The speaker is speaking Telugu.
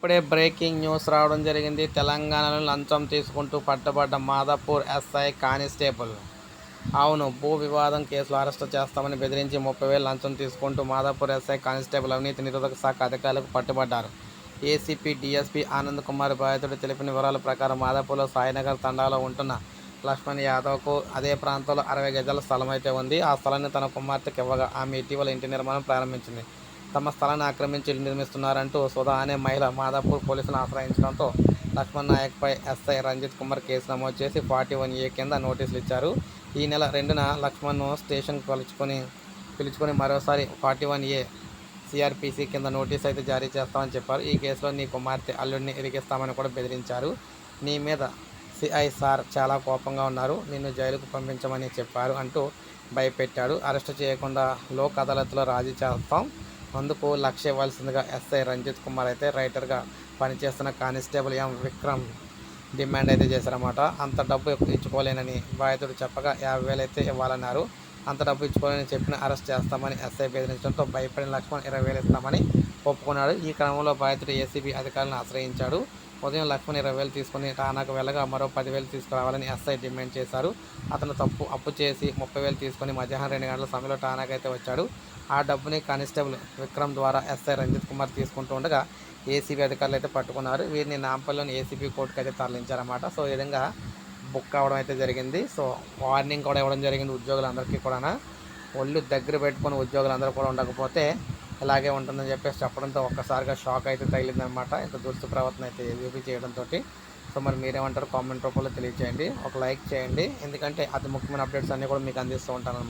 ఇప్పుడే బ్రేకింగ్ న్యూస్ రావడం జరిగింది. తెలంగాణలో లంచం తీసుకుంటూ పట్టబడ్డ మాదాపూర్ ఎస్ఐ కానిస్టేబుల్. అవును భూ వివాదం కేసులో అరెస్టు చేస్తామని బెదిరించి ముప్పై వేలు లంచం తీసుకుంటూ మాదాపూర్ ఎస్ఐ కానిస్టేబుల్ అవినీతి నిరోధక శాఖ అధికారులకు పట్టుబడ్డారు. ఏసీపీ డీఎస్పీ ఆనంద్ కుమార్ బాధితుడు తెలిపిన వివరాల ప్రకారం మాదాపూర్లో సాయినగర్ తండాలో ఉంటున్న లక్ష్మణ్ యాదవ్కు అదే ప్రాంతంలో అరవై గజాల స్థలం అయితే ఉంది. ఆ స్థలాన్ని తన కుమార్తెకి ఇవ్వగా ఆమె ఇటీవల ఇంటి నిర్మాణం ప్రారంభించింది. తమ స్థలాన్ని ఆక్రమించి ఇల్లు నిర్మిస్తున్నారంటూ సుధా అనే మహిళ మాదాపూర్ పోలీసులను ఆశ్రయించడంతో లక్ష్మణ్ నాయక్పై ఎస్ఐ రంజిత్ కుమార్ కేసు నమోదు చేసి ఫార్టీ వన్ ఏ కింద నోటీసులు ఇచ్చారు. ఈ నెల రెండున లక్ష్మణ్ను స్టేషన్కి పిలుచుకొని పిలుచుకొని మరోసారి ఫార్టీ వన్ ఏ సిఆర్పిసి కింద నోటీస్ అయితే జారీ చేస్తామని చెప్పారు. ఈ కేసులో నీ కుమార్తె అల్లుడిని ఇరికిస్తామని కూడా బెదిరించారు. నీ మీద సిఐ సార్ చాలా కోపంగా ఉన్నారు. నిన్ను జైలుకు పంపించమని చెప్పారు అంటూ భయపెట్టాడు. అరెస్ట్ చేయకుండా లోక్ అదాలత్లో రాజీ చేస్తాం. అందుకు లక్ష్య ఇవ్వాల్సిందిగా ఎస్ఐ రంజిత్ కుమార్ అయితే రైటర్గా పనిచేస్తున్న కానిస్టేబుల్ ఎం విక్రమ్ డిమాండ్ అయితే చేశారన్నమాట. అంత డబ్బు ఎక్కువ ఇచ్చుకోలేనని బాధితుడు చెప్పగా యాభై వేలు అయితే ఇవ్వాలన్నారు. అంత డబ్బు ఇచ్చుకోవాలని చెప్పిన అరెస్ట్ చేస్తామని ఎస్ఐ బెదిరించడంతో భయపడిన లక్ష్మణ్ ఇరవై వేలు ఇస్తామని ఒప్పుకున్నాడు. ఈ క్రమంలో బాధితుడు ఏసీబీ అధికారులను ఆశ్రయించాడు. ఉదయం లక్ష్మణ్ ఇరవై వేలు తీసుకుని టానాకు వెళ్ళగా మరో పదివేలు తీసుకురావాలని ఎస్ఐ డిమాండ్ చేశారు. అతను తప్పు అప్పు చేసి ముప్పై వేలు తీసుకుని మధ్యాహ్నం రెండు గంటల సమయంలో టానాకు అయితే వచ్చాడు. ఆ డబ్బుని కానిస్టేబుల్ విక్రమ్ ద్వారా ఎస్ఐ రంజిత్ కుమార్ తీసుకుంటూ ఉండగా ఏసీబీ అధికారులు అయితే పట్టుకున్నారు. వీరిని నాంపల్లిలోని ఏసీబీ కోర్టుకు అయితే తరలించారన్నమాట. సో ఈ విధంగా బుక్ అవ్వడం అయితే జరిగింది. సో వార్నింగ్ కూడా ఇవ్వడం జరిగింది ఉద్యోగులందరికీ కూడా ఒళ్ళు దగ్గర పెట్టుకుని ఉద్యోగులందరూ కూడా ఉండకపోతే ఇలాగే ఉంటుందని చెప్పేసి చెప్పడంతో ఒక్కసారిగా షాక్ అయితే తగిలిందనమాట. ఇంత దుస్తు ప్రవర్తన అయితే ఏబీపీ చేయడంతో సో మరి మీరేమంటారు కామెంట్ రూపంలో తెలియజేయండి ఒక లైక్ చేయండి. ఎందుకంటే అతి ముఖ్యమైన అప్డేట్స్ అన్నీ కూడా మీకు అందిస్తూ ఉంటాను